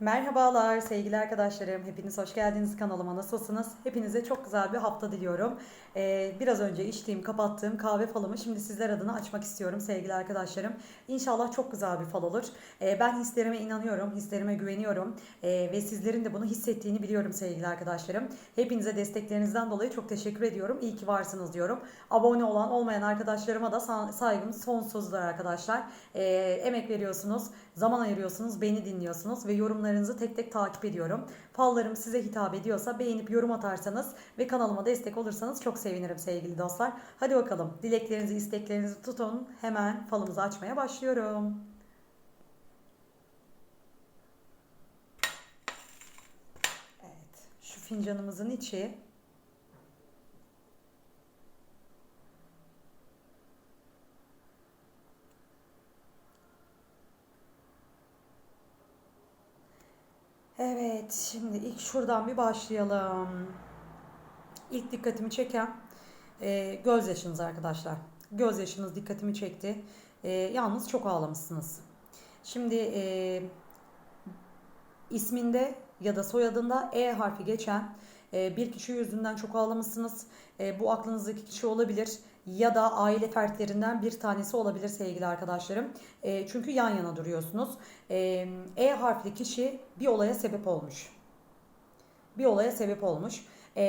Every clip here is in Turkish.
Merhabalar sevgili arkadaşlarım. Hepiniz hoş geldiniz kanalıma. Nasılsınız? Hepinize çok güzel bir hafta diliyorum. Ee, biraz önce içtiğim, kapattığım kahve falımı şimdi sizler adına açmak istiyorum sevgili arkadaşlarım. İnşallah çok güzel bir fal olur. Ee, ben hislerime inanıyorum, hislerime güveniyorum. Ee, ve sizlerin de bunu hissettiğini biliyorum sevgili arkadaşlarım. Hepinize desteklerinizden dolayı çok teşekkür ediyorum. İyi ki varsınız diyorum. Abone olan, olmayan arkadaşlarıma da sa- saygım sonsuzdur arkadaşlar. Ee, emek veriyorsunuz, zaman ayırıyorsunuz, beni dinliyorsunuz ve yorumlarınızı tek tek takip ediyorum. Fallarım size hitap ediyorsa beğenip yorum atarsanız ve kanalıma destek olursanız çok sevinirim sevgili dostlar. Hadi bakalım dileklerinizi, isteklerinizi tutun. Hemen falımızı açmaya başlıyorum. Evet, şu fincanımızın içi Evet, şimdi ilk şuradan bir başlayalım. İlk dikkatimi çeken e, gözyaşınız arkadaşlar. Gözyaşınız dikkatimi çekti. E, yalnız çok ağlamışsınız. Şimdi e, isminde ya da soyadında E harfi geçen e, bir kişi yüzünden çok ağlamışsınız. E, bu aklınızdaki kişi olabilir ya da aile fertlerinden bir tanesi olabilir sevgili arkadaşlarım. E, çünkü yan yana duruyorsunuz. E, e harfli kişi bir olaya sebep olmuş. Bir olaya sebep olmuş. E,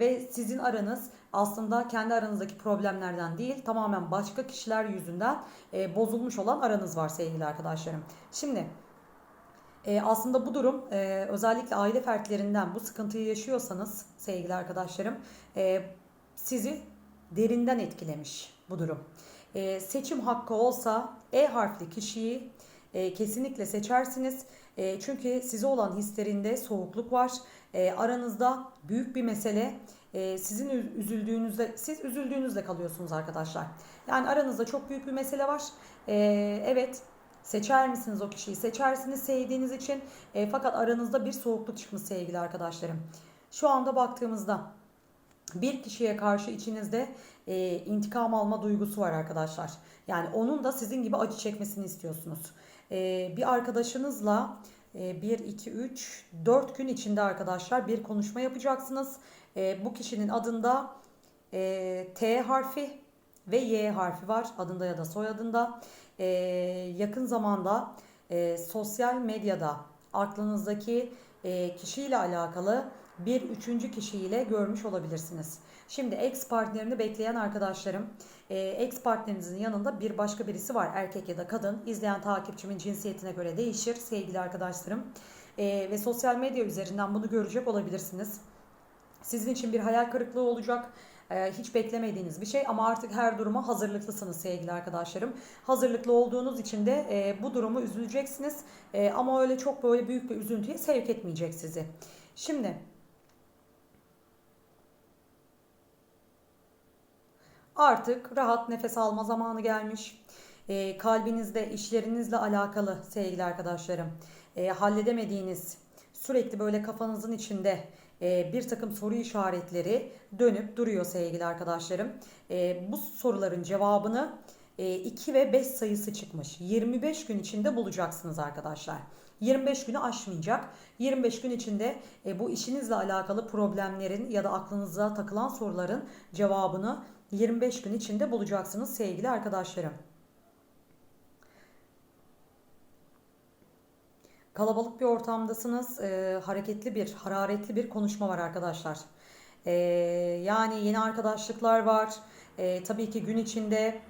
ve sizin aranız aslında kendi aranızdaki problemlerden değil tamamen başka kişiler yüzünden e, bozulmuş olan aranız var sevgili arkadaşlarım. Şimdi e, aslında bu durum e, özellikle aile fertlerinden bu sıkıntıyı yaşıyorsanız sevgili arkadaşlarım e, sizi derinden etkilemiş bu durum. E, seçim hakkı olsa E harfli kişiyi e, kesinlikle seçersiniz. E, çünkü size olan hislerinde soğukluk var. E, aranızda büyük bir mesele. E, sizin üz- üzüldüğünüzde, siz üzüldüğünüzde kalıyorsunuz arkadaşlar. Yani aranızda çok büyük bir mesele var. E, evet Seçer misiniz o kişiyi? Seçersiniz sevdiğiniz için. E, fakat aranızda bir soğukluk çıkmış sevgili arkadaşlarım. Şu anda baktığımızda bir kişiye karşı içinizde e, intikam alma duygusu var arkadaşlar. Yani onun da sizin gibi acı çekmesini istiyorsunuz. E, bir arkadaşınızla e, 1, 2, 3, 4 gün içinde arkadaşlar bir konuşma yapacaksınız. E, bu kişinin adında e, T harfi ve Y harfi var adında ya da soyadında. E, yakın zamanda e, sosyal medyada aklınızdaki e, kişiyle alakalı bir üçüncü kişiyle görmüş olabilirsiniz. Şimdi ex partnerini bekleyen arkadaşlarım, e, ex partnerinizin yanında bir başka birisi var erkek ya da kadın. İzleyen takipçimin cinsiyetine göre değişir sevgili arkadaşlarım. E, ve sosyal medya üzerinden bunu görecek olabilirsiniz. Sizin için bir hayal kırıklığı olacak. Ee, Hiç beklemediğiniz bir şey ama artık her duruma hazırlıklısınız sevgili arkadaşlarım. Hazırlıklı olduğunuz için de e, bu durumu üzüleceksiniz. E, ama öyle çok böyle büyük bir üzüntüye sevk etmeyecek sizi. Şimdi artık rahat nefes alma zamanı gelmiş. E, kalbinizde işlerinizle alakalı sevgili arkadaşlarım e, halledemediğiniz sürekli böyle kafanızın içinde e, bir takım soru işaretleri dönüp duruyor sevgili arkadaşlarım. E, bu soruların cevabını e, 2 ve 5 sayısı çıkmış. 25 gün içinde bulacaksınız arkadaşlar. 25 günü aşmayacak. 25 gün içinde e, bu işinizle alakalı problemlerin ya da aklınıza takılan soruların cevabını 25 gün içinde bulacaksınız sevgili arkadaşlarım. Kalabalık bir ortamdasınız. Ee, hareketli bir, hararetli bir konuşma var arkadaşlar. Ee, yani yeni arkadaşlıklar var. Ee, tabii ki gün içinde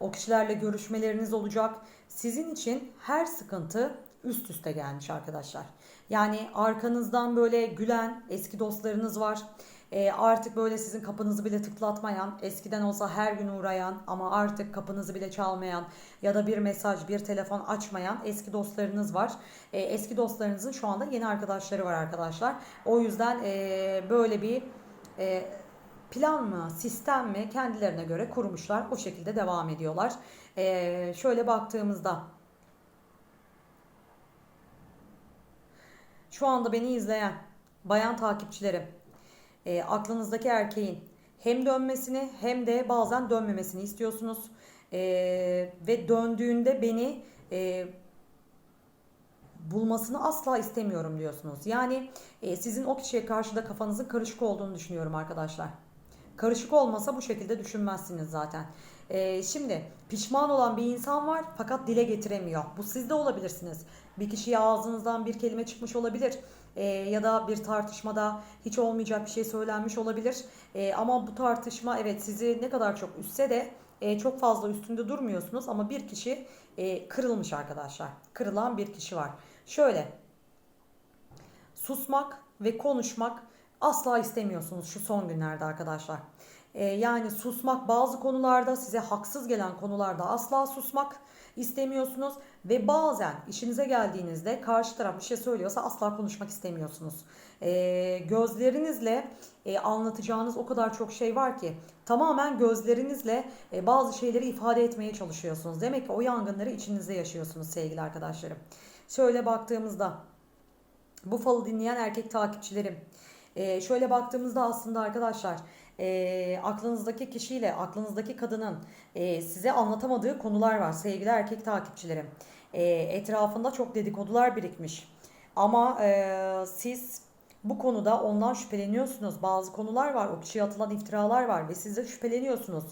o kişilerle görüşmeleriniz olacak. Sizin için her sıkıntı üst üste gelmiş arkadaşlar. Yani arkanızdan böyle gülen eski dostlarınız var. Ee, artık böyle sizin kapınızı bile tıklatmayan, eskiden olsa her gün uğrayan ama artık kapınızı bile çalmayan ya da bir mesaj, bir telefon açmayan eski dostlarınız var. Ee, eski dostlarınızın şu anda yeni arkadaşları var arkadaşlar. O yüzden ee, böyle bir ee, plan mı, sistem mi kendilerine göre kurmuşlar. O şekilde devam ediyorlar. Ee, şöyle baktığımızda şu anda beni izleyen bayan takipçilerim e, aklınızdaki erkeğin hem dönmesini hem de bazen dönmemesini istiyorsunuz. E, ve döndüğünde beni e, bulmasını asla istemiyorum diyorsunuz. Yani e, sizin o kişiye karşı da kafanızın karışık olduğunu düşünüyorum arkadaşlar. Karışık olmasa bu şekilde düşünmezsiniz zaten. Ee, şimdi pişman olan bir insan var fakat dile getiremiyor. Bu siz de olabilirsiniz. Bir kişiye ağzınızdan bir kelime çıkmış olabilir. Ee, ya da bir tartışmada hiç olmayacak bir şey söylenmiş olabilir. Ee, ama bu tartışma evet sizi ne kadar çok üstse de e, çok fazla üstünde durmuyorsunuz. Ama bir kişi e, kırılmış arkadaşlar. Kırılan bir kişi var. Şöyle susmak ve konuşmak asla istemiyorsunuz şu son günlerde arkadaşlar. Ee, yani susmak bazı konularda size haksız gelen konularda asla susmak istemiyorsunuz ve bazen işinize geldiğinizde karşı taraf bir şey söylüyorsa asla konuşmak istemiyorsunuz. Ee, gözlerinizle e, anlatacağınız o kadar çok şey var ki tamamen gözlerinizle e, bazı şeyleri ifade etmeye çalışıyorsunuz. Demek ki o yangınları içinizde yaşıyorsunuz sevgili arkadaşlarım. Şöyle baktığımızda bu falı dinleyen erkek takipçilerim. Ee, şöyle baktığımızda aslında arkadaşlar e, aklınızdaki kişiyle aklınızdaki kadının e, size anlatamadığı konular var sevgili erkek takipçilerim. E, etrafında çok dedikodular birikmiş. Ama e, siz bu konuda ondan şüpheleniyorsunuz. Bazı konular var, o kişiye atılan iftiralar var ve siz de şüpheleniyorsunuz.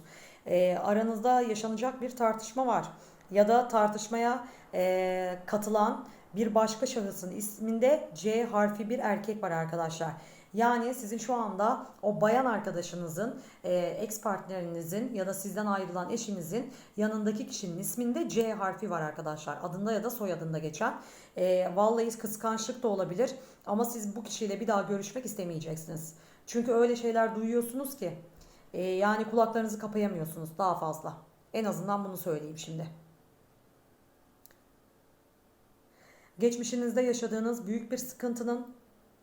E, aranızda yaşanacak bir tartışma var ya da tartışmaya e, katılan bir başka şahısın isminde C harfi bir erkek var arkadaşlar. Yani sizin şu anda o bayan arkadaşınızın, e, ex partnerinizin ya da sizden ayrılan eşinizin yanındaki kişinin isminde C harfi var arkadaşlar. Adında ya da soyadında geçen. E, vallahi kıskançlık da olabilir ama siz bu kişiyle bir daha görüşmek istemeyeceksiniz. Çünkü öyle şeyler duyuyorsunuz ki e, yani kulaklarınızı kapayamıyorsunuz daha fazla. En azından bunu söyleyeyim şimdi. Geçmişinizde yaşadığınız büyük bir sıkıntının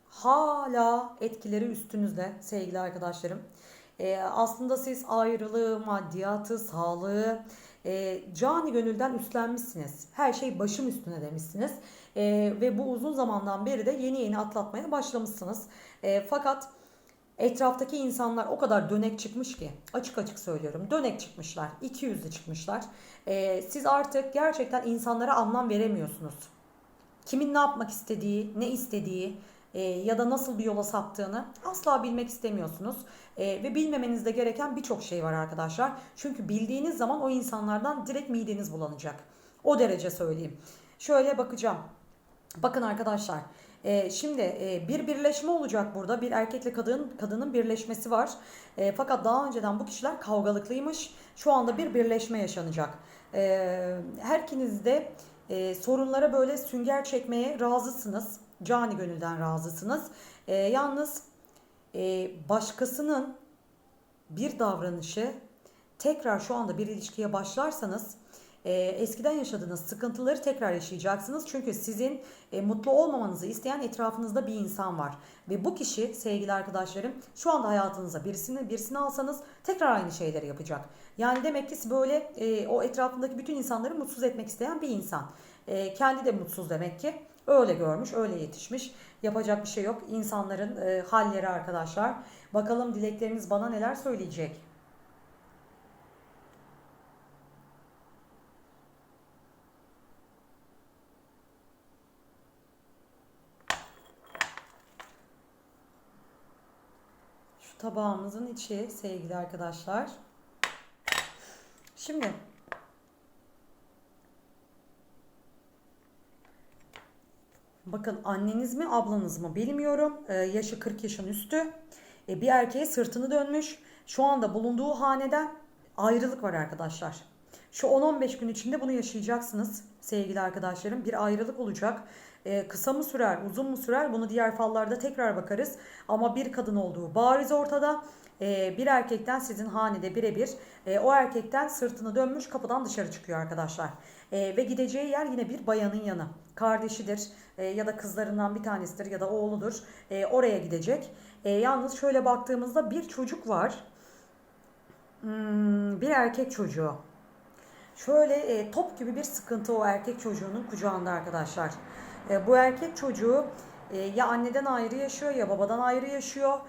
hala etkileri üstünüzde sevgili arkadaşlarım. Ee, aslında siz ayrılığı, maddiyatı, sağlığı e, cani gönülden üstlenmişsiniz. Her şey başım üstüne demişsiniz. E, ve bu uzun zamandan beri de yeni yeni atlatmaya başlamışsınız. E, fakat etraftaki insanlar o kadar dönek çıkmış ki açık açık söylüyorum dönek çıkmışlar iki yüzlü çıkmışlar e, siz artık gerçekten insanlara anlam veremiyorsunuz kimin ne yapmak istediği ne istediği e, ya da nasıl bir yola saptığını asla bilmek istemiyorsunuz. E, ve bilmemenizde gereken birçok şey var arkadaşlar. Çünkü bildiğiniz zaman o insanlardan direkt mideniz bulanacak. O derece söyleyeyim. Şöyle bakacağım. Bakın arkadaşlar. E, şimdi e, bir birleşme olacak burada. Bir erkekle kadın kadının birleşmesi var. E, fakat daha önceden bu kişiler kavgalıklıymış. Şu anda bir birleşme yaşanacak. E, her de e, sorunlara böyle sünger çekmeye razısınız. Cani gönülden razısınız. E, yalnız e, başkasının bir davranışı tekrar şu anda bir ilişkiye başlarsanız e, eskiden yaşadığınız sıkıntıları tekrar yaşayacaksınız. Çünkü sizin e, mutlu olmamanızı isteyen etrafınızda bir insan var. Ve bu kişi sevgili arkadaşlarım şu anda hayatınıza birisini birisini alsanız tekrar aynı şeyleri yapacak. Yani demek ki böyle e, o etrafındaki bütün insanları mutsuz etmek isteyen bir insan. E, kendi de mutsuz demek ki. Öyle görmüş, öyle yetişmiş. Yapacak bir şey yok. İnsanların e, halleri arkadaşlar. Bakalım dilekleriniz bana neler söyleyecek. Şu tabağımızın içi sevgili arkadaşlar. Şimdi Bakın anneniz mi ablanız mı bilmiyorum. Ee, yaşı 40 yaşın üstü. Ee, bir erkeğe sırtını dönmüş. Şu anda bulunduğu haneden ayrılık var arkadaşlar. Şu 10-15 gün içinde bunu yaşayacaksınız sevgili arkadaşlarım. Bir ayrılık olacak. Ee, kısa mı sürer, uzun mu sürer bunu diğer fallarda tekrar bakarız. Ama bir kadın olduğu bariz ortada. Ee, bir erkekten sizin hanede birebir e, o erkekten sırtını dönmüş kapıdan dışarı çıkıyor arkadaşlar. E, ve gideceği yer yine bir bayanın yanı. Kardeşidir e, ya da kızlarından bir tanesidir ya da oğludur. E, oraya gidecek. Yalnız şöyle baktığımızda bir çocuk var. Hmm, bir erkek çocuğu. Şöyle top gibi bir sıkıntı o erkek çocuğunun kucağında arkadaşlar. Bu erkek çocuğu ya anneden ayrı yaşıyor ya babadan ayrı yaşıyor.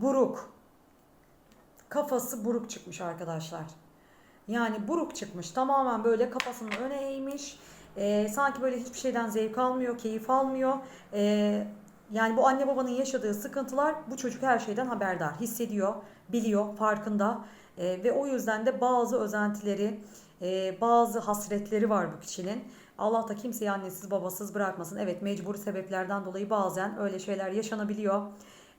Buruk. Kafası buruk çıkmış arkadaşlar. Yani buruk çıkmış. Tamamen böyle kafasını öne eğmiş. Ee, sanki böyle hiçbir şeyden zevk almıyor, keyif almıyor. Ee, yani bu anne babanın yaşadığı sıkıntılar bu çocuk her şeyden haberdar, hissediyor, biliyor, farkında. Ee, ve o yüzden de bazı özentileri, e, bazı hasretleri var bu kişinin. Allah da kimseyi annesiz babasız bırakmasın. Evet mecburi sebeplerden dolayı bazen öyle şeyler yaşanabiliyor.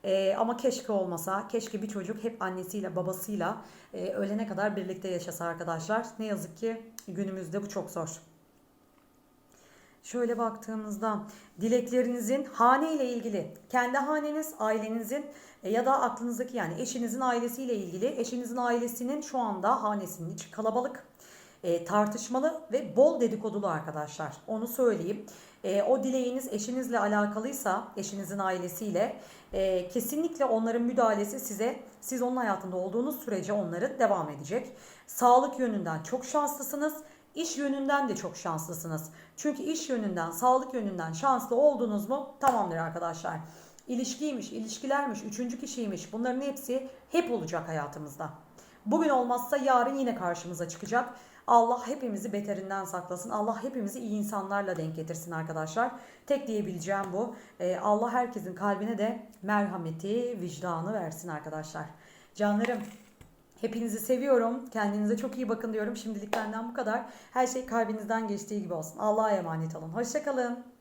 Ee, ama keşke olmasa, keşke bir çocuk hep annesiyle babasıyla e, ölene kadar birlikte yaşasa arkadaşlar. Ne yazık ki günümüzde bu çok zor. Şöyle baktığımızda dileklerinizin hane ile ilgili, kendi haneniz, ailenizin e, ya da aklınızdaki yani eşinizin ailesiyle ilgili, eşinizin ailesinin şu anda hanesinin içi kalabalık, e, tartışmalı ve bol dedikodulu arkadaşlar. Onu söyleyeyim. E, o dileğiniz eşinizle alakalıysa, eşinizin ailesiyle e, kesinlikle onların müdahalesi size, siz onun hayatında olduğunuz sürece onların devam edecek. Sağlık yönünden çok şanslısınız. İş yönünden de çok şanslısınız. Çünkü iş yönünden, sağlık yönünden şanslı oldunuz mu tamamdır arkadaşlar. İlişkiymiş, ilişkilermiş, üçüncü kişiymiş bunların hepsi hep olacak hayatımızda. Bugün olmazsa yarın yine karşımıza çıkacak. Allah hepimizi beterinden saklasın. Allah hepimizi iyi insanlarla denk getirsin arkadaşlar. Tek diyebileceğim bu. Ee, Allah herkesin kalbine de merhameti, vicdanı versin arkadaşlar. Canlarım Hepinizi seviyorum. Kendinize çok iyi bakın diyorum. Şimdilik benden bu kadar. Her şey kalbinizden geçtiği gibi olsun. Allah'a emanet olun. Hoşçakalın.